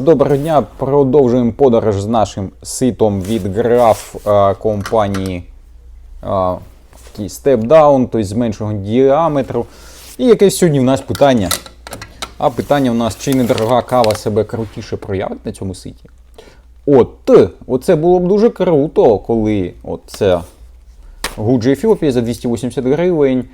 Доброго дня, продовжуємо подорож з нашим ситом від граф е, компанії е, такий тобто зменшеного діаметру. І якесь сьогодні в нас питання. А питання в нас, чи недорога кава себе крутіше проявить на цьому ситі? От, оце було б дуже круто, коли от це Гуджі Ефіопія за 280 гривень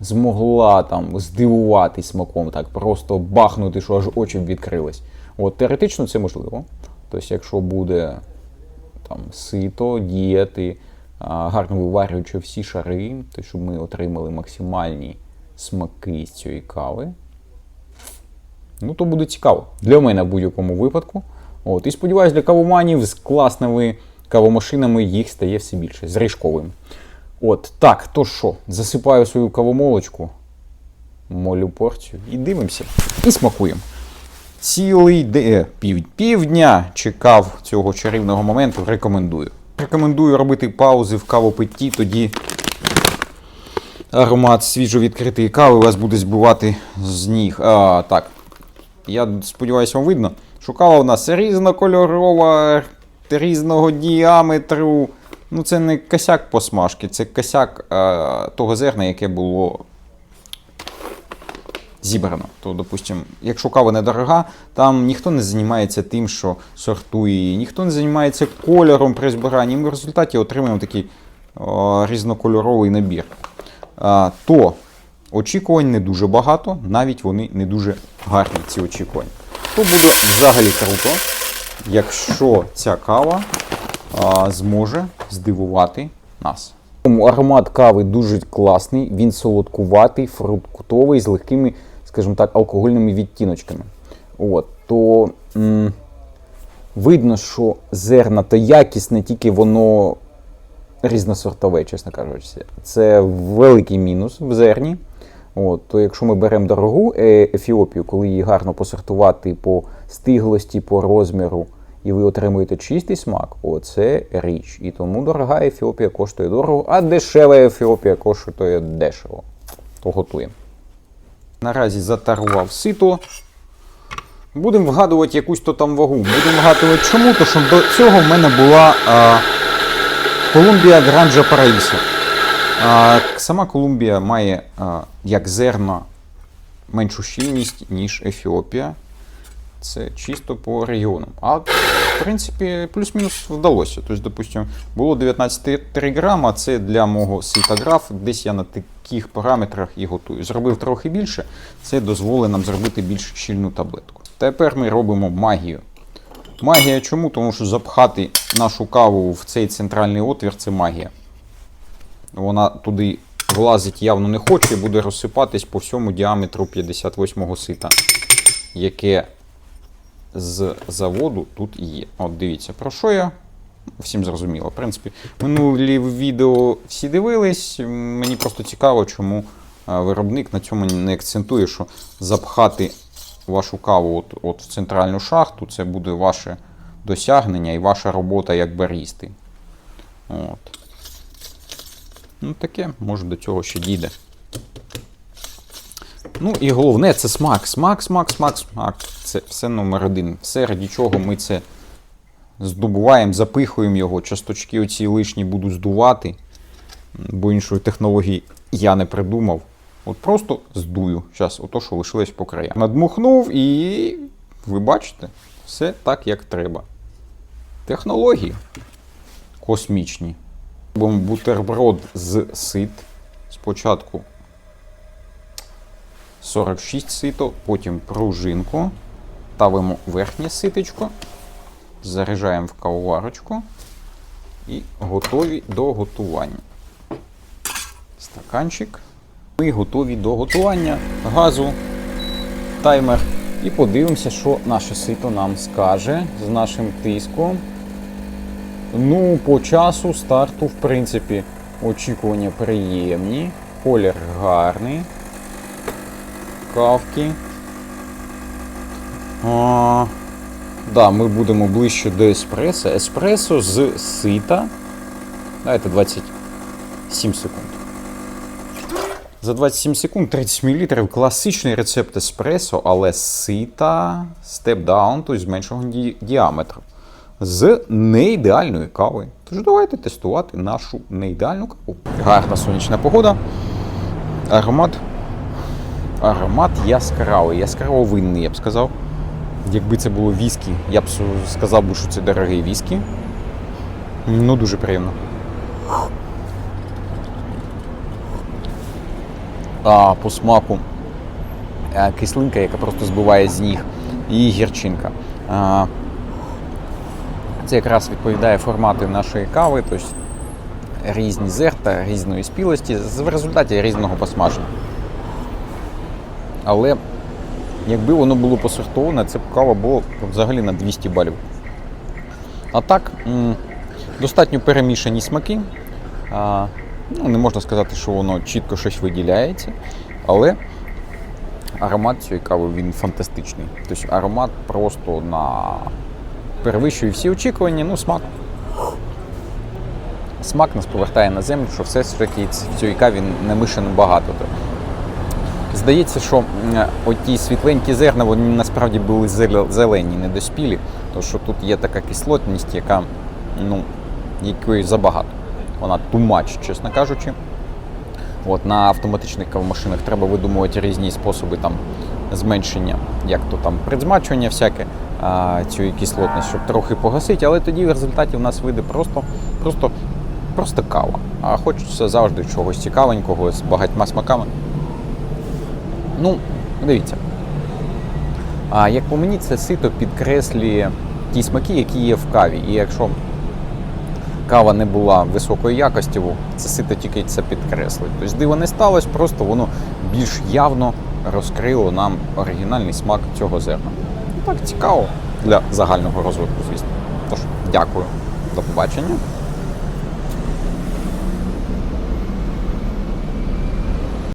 змогла там здивувати смаком, так просто бахнути, що аж очі відкрились. От теоретично це можливо. Тобто, якщо буде там сито, діяти, гарно виварюючи всі шари, то щоб ми отримали максимальні смаки з цієї кави. Ну, то буде цікаво. Для мене в будь-якому випадку. От, і сподіваюсь, для кавоманів з класними кавомашинами їх стає все більше, з ріжковим. От, так, то що, засипаю свою кавомолочку, молю порцію і дивимося. І смакуємо. Цілий де, пів, півдня чекав цього чарівного моменту, рекомендую. Рекомендую робити паузи в кавопитті, тоді аромат свіжовідкритої кави вас буде збивати з ніг. А, так. Я сподіваюся, вам видно, що кава у нас різнокольорова, різного діаметру. Ну, це не косяк посмажки, це косяк е, того зерна, яке було зібрано. То, допустим, якщо кава недорога, там ніхто не займається тим, що сортує її, ніхто не займається кольором при збиранні. Ми в результаті отримаємо такий о, різнокольоровий набір. А, то очікувань не дуже багато, навіть вони не дуже гарні, ці очікування. То буде взагалі круто, якщо ця кава зможе здивувати нас. Аромат кави дуже класний, він солодкуватий, фруктовий, з легкими, скажімо так, алкогольними відтіночками. От, то м, видно, що зерна то якісне, тільки воно різносортове, чесно кажучи. Це великий мінус в зерні. От, то якщо ми беремо дорогу е, Ефіопію, коли її гарно посортувати по стиглості, по розміру, і ви отримуєте чистий смак, оце річ. І тому дорога Ефіопія коштує дорого, а дешева Ефіопія коштує дешево. То готуємо. Наразі затарував сито. Будемо вгадувати якусь то там вагу. Будемо вгадувати чому, то що до цього в мене була а, Колумбія Гранджа Параїсо. Сама Колумбія має а, як зерна меншу щільність, ніж Ефіопія. Це чисто по регіонам. А в принципі, плюс-мінус вдалося. Тобто, допустимо, було 19,3 грама, це для мого ситограф, десь я на таких параметрах і готую. Зробив трохи більше, це дозволить нам зробити більш щільну таблетку. Тепер ми робимо магію. Магія чому? Тому що запхати нашу каву в цей центральний отвір це магія. Вона туди влазить явно не хоче і буде розсипатись по всьому діаметру 58-го сита, яке з заводу тут є. От дивіться, про що я? Всім зрозуміло. В принципі, минулі відео всі дивились. Мені просто цікаво, чому е, виробник на цьому не акцентує, що запхати вашу каву от, от в центральну шахту це буде ваше досягнення і ваша робота як барісти. От. Ну, таке, може до цього ще дійде. Ну і головне це смак. Смак, смак, смак, смак. Це все номер один. Все, раді чого ми це здобуваємо, запихуємо його. Часточки оці лишні буду здувати, бо іншої технології я не придумав. От просто здую. Зараз, ото, що лишилось по краям. Надмухнув і ви бачите, все так, як треба. Технології космічні. Робимо бутерброд з сит. Спочатку 46 сито, потім пружинку. Ставимо верхнє ситечко, заряджаємо в кавоварочку і готові до готування. Стаканчик. Ми готові до готування газу, таймер. І подивимося, що наше сито нам скаже з нашим тиском. Ну, по часу старту, в принципі, очікування приємні, колір гарний. Кавки. А, да, ми будемо ближче до еспресо. Еспресо з сита. Давайте 27 секунд. За 27 секунд 30 мл класичний рецепт еспресо, але сита степ-даун, тобто з меншого ді- діаметру. З неідеальної кави. Тож давайте тестувати нашу неідеальну каву. Гарна сонячна погода. Аромат. Аромат яскравий, яскраво винний, я б сказав. Якби це було віскі, я б сказав що це дорогий віскі. Ну, дуже приємно. А по смаку е, кислинка, яка просто збиває з ніг, і гірчинка. А, Це якраз відповідає формату нашої кави, тобто різні зерта, різної спілості, в результаті різного посмаження. Але якби воно було посортоване, це б кава була взагалі на 200 балів. А так, достатньо перемішані смаки. Ну, не можна сказати, що воно чітко щось виділяється, але аромат цієї кави він фантастичний. Тобто аромат просто на перевищує всі очікування, ну смак. Смак нас повертає на землю, що все ж таки в цій каві намишано багато. Здається, що оті світленькі зерна вони насправді були зелені, недоспілі, тому що тут є така кислотність, яка ну, якої забагато. Вона тумач, чесно кажучи. От, на автоматичних кавомашинах треба видумувати різні способи там, зменшення, як то там предзмачування всяке а, цієї кислотності, щоб трохи погасити, але тоді в результаті в нас вийде просто, просто, просто кава. А хочеться завжди чогось цікавенького з багатьма смаками. Ну, дивіться. А як по мені, це сито підкреслює ті смаки, які є в каві. І якщо кава не була високої якості, це сито тільки це підкреслить. Тобто диво не сталося, просто воно більш явно розкрило нам оригінальний смак цього зерна. Ну, Так цікаво для загального розвитку, звісно. Тож, дякую, до побачення.